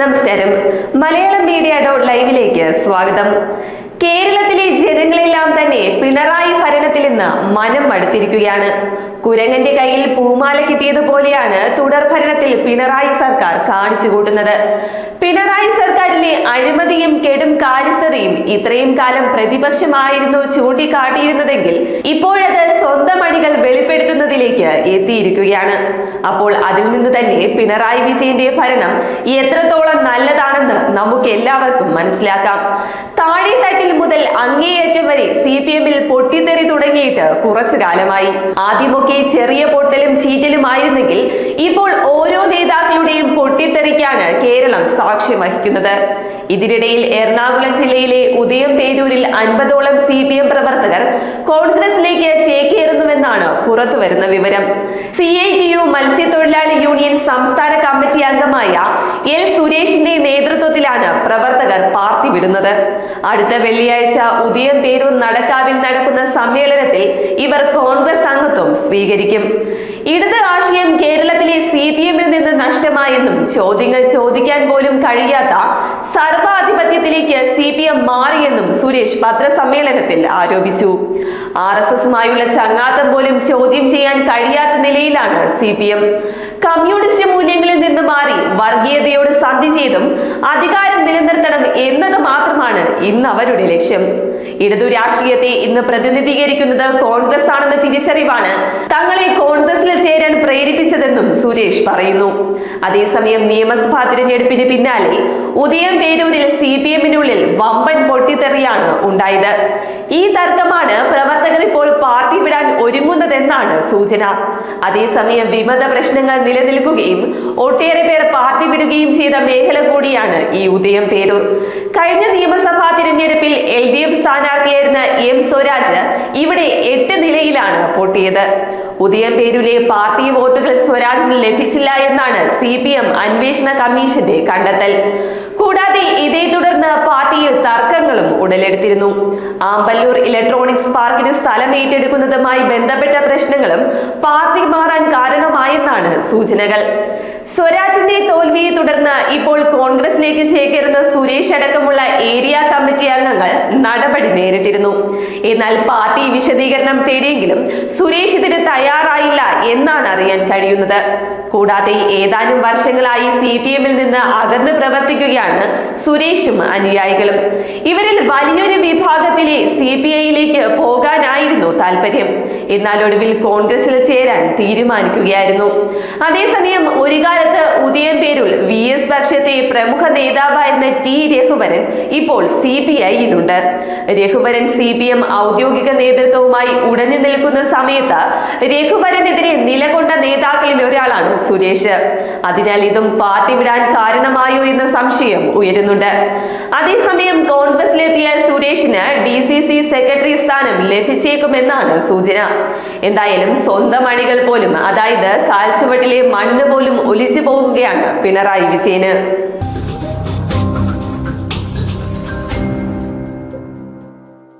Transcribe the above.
നമസ്കാരം. Malayalam media dot ലൈവിലേക്ക് സ്വാഗതം. കേരളത്തിലെ ജനങ്ങളെല്ലാം തന്നെ പിണറായി നിന്ന് മനം മടുത്തിരിക്കുകയാണ്. കുരങ്ങന്റെ കയ്യിൽ പൂമാല കിട്ടിയതുപോലെയാണ് തുടർ ഭരണത്തിൽ പിണറായി സർക്കാർ കാണിച്ചു കൂട്ടുന്നത്. പിണറായി സർക്കാരിലെ അഴിമതിയും കെടും കാര്യസ്ഥതയും ഇത്രയും കാലം പ്രതിപക്ഷമായിരുന്നു ചൂണ്ടിക്കാട്ടിയിരുന്നതെങ്കിൽ ഇപ്പോഴത് സ്വന്തം അണികൾ വെളിപ്പെടുത്തുന്നതിലേക്ക് എത്തിയിരിക്കുകയാണ്. അപ്പോൾ അതിൽ നിന്ന് തന്നെ പിണറായി വിജയന്റെ ഭരണം എത്രത്തോളം നല്ലതാണെന്ന് നമുക്ക് എല്ലാവർക്കും മനസ്സിലാക്കാം. താഴെ അങ്ങേയറ്റം വരെ സി പി എമ്മിൽ പൊട്ടിത്തെറി തുടങ്ങിയിട്ട് കുറച്ചു കാലമായി. ആദ്യമൊക്കെ ചെറിയ പൊട്ടലും ചീറ്റലും ആയിരുന്നെങ്കിൽ ഇപ്പോൾ ഓരോ നേതാക്കളുടെയും പൊട്ടിത്തെറിക്കാണ് കേരളം സാക്ഷ്യം വഹിക്കുന്നത്. ഇതിനിടയിൽ എറണാകുളം ജില്ലയിലെ ഉദയം പേരൂരിൽ അൻപതോളം സി പി എം പ്രവർത്തകർ കോൺഗ്രസിലേക്ക് ചേക്കേറുന്നുവെന്നാണ് പുറത്തുവരുന്ന വിവരം. സി ഐ ടി യു മത്സ്യത്തൊഴിലാളി യൂണിയൻ സംസ്ഥാന കമ്മിറ്റി അംഗമായ എൽ സുരേഷിന്റെ നേതൃത്വത്തിലാണ് പ്രവർത്തകർ പാർട്ടി അടുത്ത വെള്ളിയാഴ്ച ഉദയം പേരൂർ നടക്കാവിൽ നടക്കുന്ന സമ്മേളനത്തിൽ ഇവർ കോൺഗ്രസ് അംഗത്വം സ്വീകരിക്കും. ഇടത് ആശയം കേരളത്തിലെ സി പി എമ്മിൽ നിന്ന് നഷ്ടമായെന്നും ചോദ്യങ്ങൾ ചോദിക്കാൻ പോലും കഴിയാത്ത സർവാധിപത്യത്തിലേക്ക് സി പി എം മാറിയെന്നും സുരേഷ് പത്രസമ്മേളനത്തിൽ ആരോപിച്ചു. ആർ എസ് എസുമായുള്ള ചങ്ങാത്തം പോലും ചോദ്യം ചെയ്യാൻ കഴിയാത്ത നിലയിലാണ് സി പി എം. കമ്മ്യൂണിസ്റ്റ് വർഗീയതയോട് സന്ധി ചെയ്തും അധികാരം നിലനിർത്തണം എന്നത് മാത്രമാണ് ഇന്ന് അവരുടെ ലക്ഷ്യം. ഇടതു രാഷ്ട്രീയത്തെ ഇന്ന് പ്രതിനിധീകരിക്കുന്നത് കോൺഗ്രസ് ആണെന്ന തിരിച്ചറിവാണ്. തങ്ങളെ കോൺഗ്രസിൽ ചേരാൻ പ്രേരിപ്പിച്ചതെന്നും സുരേഷ് പറയുന്നു. അതേസമയം നിയമസഭാ തിരഞ്ഞെടുപ്പിന് പിന്നാലെ ഉദയം പേരൂരിൽ സി പി എമ്മിനുള്ളിൽ വമ്പൻ പൊട്ടിത്തെറിയാണ് ഉണ്ടായത്. ഈ തർക്കമാണ് പ്രവർത്തകർ ഇപ്പോൾ പാർട്ടി വിടാൻ ഒരുങ്ങുന്നതെന്നാണ് സൂചന. അതേസമയം വിമത പ്രശ്നങ്ങൾ നിലനിൽക്കുകയും ഒട്ടേറെ പേർ പാർട്ടി വിടുകയും ചെയ്ത മേഖല കൂടിയാണ് ഈ ഉദയം പേരൂർ. കഴിഞ്ഞ നിയമസഭാ തിരഞ്ഞെടുപ്പിൽ എൽ ഡി എഫ് സ്ഥാനാർത്ഥിയായിരുന്ന എം സ്വരാജ് ഇവിടെ എട്ട് നിലയിലാണ് പൊട്ടിയത് ചെയ്ത്. പേരൂരിലെ പാർട്ടി വോട്ടുകൾ സ്വരാജിന് ലഭിച്ചില്ല എന്നാണ് സി പി എം അന്വേഷണ കമ്മീഷന്റെ കണ്ടെത്തൽ. കൂടാതെ ഇതേ തുടർന്ന് പാർട്ടിയിൽ തർക്കങ്ങളും ഉടലെടുത്തിരുന്നു. ആമ്പല്ലൂർ ഇലക്ട്രോണിക്സ് പാർക്കിന് സ്ഥലം ഏറ്റെടുക്കുന്നതുമായി ബന്ധപ്പെട്ട പ്രശ്നങ്ങളും പാർട്ടി മാറാൻ കാരണമായെന്നാണ് സൂചനകൾ. സ്വരാജിന്റെ തോൽവിയെ തുടർന്ന് ഇപ്പോൾ കോൺഗ്രസിലേക്ക് ചേക്കേറുന്ന സുരേഷ് അടക്കമുള്ള ഏരിയ കമ്മിറ്റി അംഗങ്ങൾ നടപടി നേരിട്ടിരുന്നു. എന്നാൽ പാർട്ടി വിശദീകരണം തേടിയെങ്കിലും സുരേഷ് ഇതിന് തയ്യാറായില്ല എന്നാണ് അറിയാൻ കഴിയുന്നത്. കൂടാതെ ഏതാനും വർഷങ്ങളായി സി പി എമ്മിൽ നിന്ന് അകന്ന് പ്രവർത്തിക്കുകയാണ് സുരേഷും അനുയായികളും. ഇവരിൽ വലിയൊരു വിഭാഗത്തിലെ സി പി ഐയിലേക്ക് പോകാനായിരുന്നു താല്പര്യം എന്നാൽ ഒടുവിൽ കോൺഗ്രസിൽ ചേരാൻ തീരുമാനിക്കുകയായിരുന്നു. അതേസമയം ഒരു കാലത്ത് ഉദയം പേരുൾ വി എസ് പക്ഷത്തെ പ്രമുഖ നേതാവായിരുന്ന ടി രഘുവരൻ ഇപ്പോൾ സി പി ഐയിലുണ്ട്. രഘുവരൻ സി പി എം ഔദ്യോഗിക നേതൃത്വവുമായി ഉടഞ്ഞു നിൽക്കുന്ന സമയത്ത് രഘുവരനെതിരെ നിലകൊണ്ട നേതാക്കളിൽ ഒരാളാണ് സുരേഷ്. അതിനാൽ ഇതും പാർട്ടി വിടാൻ കാരണമായോ എന്ന സംശയം ഉയരുന്നുണ്ട്. അതേസമയം കോൺഗ്രസിലെത്തിയ സുരേഷിന് ഡി സി സി സെക്രട്ടറി സ്ഥാനം ലഭിച്ചേക്കുമെന്നാണ് സൂചന. എന്തായാലും സ്വന്തം അണികൾ പോലും അതായത് കാൽച്ചുവട്ടിലെ മണ്ണ് പോലും ഒലിച്ചു പോകുകയാണ് പിണറായി വിജയന്